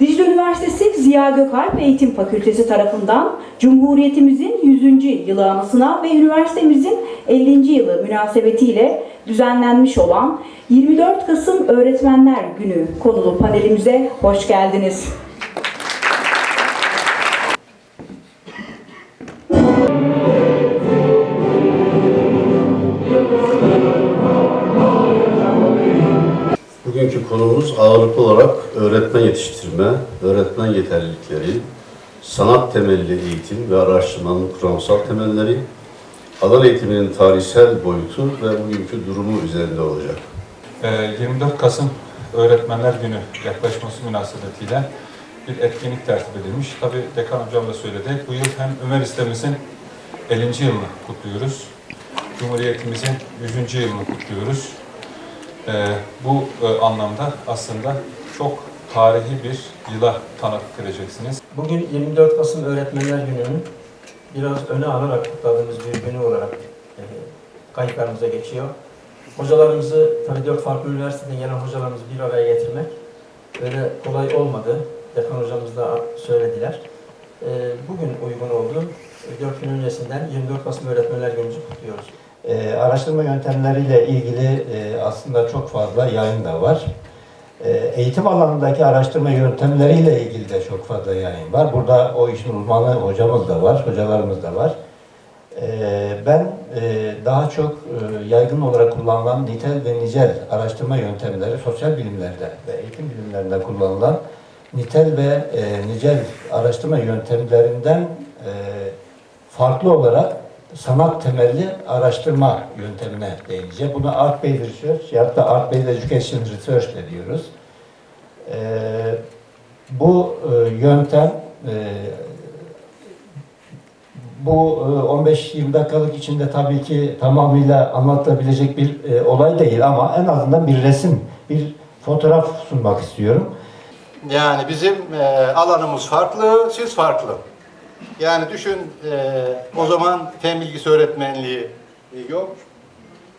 Dicle Üniversitesi Ziya Gökalp Eğitim Fakültesi tarafından Cumhuriyetimizin 100. yılı anısına ve üniversitemizin 50. yılı münasebetiyle düzenlenmiş olan 24 Kasım Öğretmenler Günü konulu panelimize hoş geldiniz. Konumuz ağırlıklı olarak öğretmen yetiştirme, öğretmen yeterlilikleri, sanat temelli eğitim ve araştırmanın kuramsal temelleri, alan eğitiminin tarihsel boyutu ve bugünkü durumu üzerinde olacak. Ee, 24 Kasım Öğretmenler Günü yaklaşması münasebetiyle bir etkinlik tertip edilmiş. Tabi Dekan Hocam da söyledi. Bu yıl hem Ömer İstemizin 50. yılını kutluyoruz. Cumhuriyetimizin 100. yılını kutluyoruz. Ee, bu e, anlamda aslında çok tarihi bir yıla tanık vereceksiniz. Bugün 24 Kasım Öğretmenler Günü'nün biraz öne alarak kutladığımız bir günü olarak e, kayıtlarımıza geçiyor. Hocalarımızı, tabii dört farklı üniversiteden gelen hocalarımızı bir araya getirmek öyle kolay olmadı. Dekan hocamız da söylediler. E, bugün uygun oldu. Dört gün öncesinden 24 Kasım Öğretmenler Günü'nü kutluyoruz. Araştırma yöntemleriyle ilgili e, aslında çok fazla yayın da var. Ee, eğitim alanındaki araştırma yöntemleriyle ilgili de çok fazla yayın var. Burada o işin uzmanı hocamız da var, hocalarımız da var. Ee, ben e, daha çok e, yaygın olarak kullanılan nitel ve nicel araştırma yöntemleri sosyal bilimlerde ve eğitim bilimlerinde kullanılan nitel ve e, nicel araştırma yöntemlerinden e, farklı olarak sanat temelli araştırma yöntemine değineceğim. Buna Art-Based Research ya da Art-Based Education Research de diyoruz. Ee, bu e, yöntem e, bu e, 15-20 dakikalık içinde tabii ki tamamıyla anlatabilecek bir e, olay değil ama en azından bir resim, bir fotoğraf sunmak istiyorum. Yani bizim e, alanımız farklı, siz farklı. Yani düşün e, o zaman fen bilgisi öğretmenliği e, yok.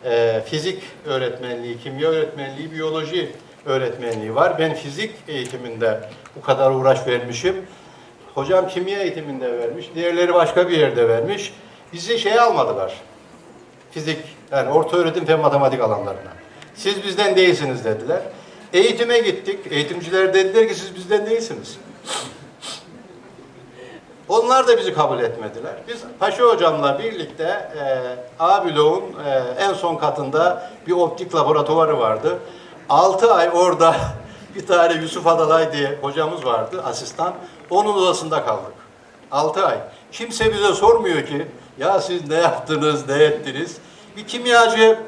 E, fizik öğretmenliği, kimya öğretmenliği, biyoloji öğretmenliği var. Ben fizik eğitiminde bu kadar uğraş vermişim. Hocam kimya eğitiminde vermiş, diğerleri başka bir yerde vermiş. Bizi şey almadılar. Fizik, yani orta öğretim ve matematik alanlarına. Siz bizden değilsiniz dediler. Eğitime gittik. Eğitimciler dediler ki siz bizden değilsiniz. Onlar da bizi kabul etmediler. Biz Paşa hocamla birlikte e, A bloğun e, en son katında bir optik laboratuvarı vardı. 6 ay orada bir tane Yusuf Adalay diye hocamız vardı, asistan. Onun odasında kaldık. 6 ay. Kimse bize sormuyor ki ya siz ne yaptınız, ne ettiniz. Bir kimyacı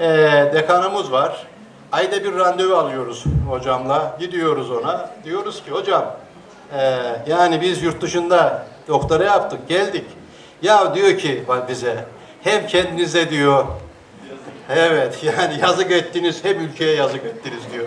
e, dekanımız var. Ayda bir randevu alıyoruz hocamla. Gidiyoruz ona. Diyoruz ki hocam ee, yani biz yurt dışında doktora yaptık, geldik. Ya diyor ki bize, hem kendinize diyor, evet yani yazık ettiniz, hem ülkeye yazık ettiniz diyor.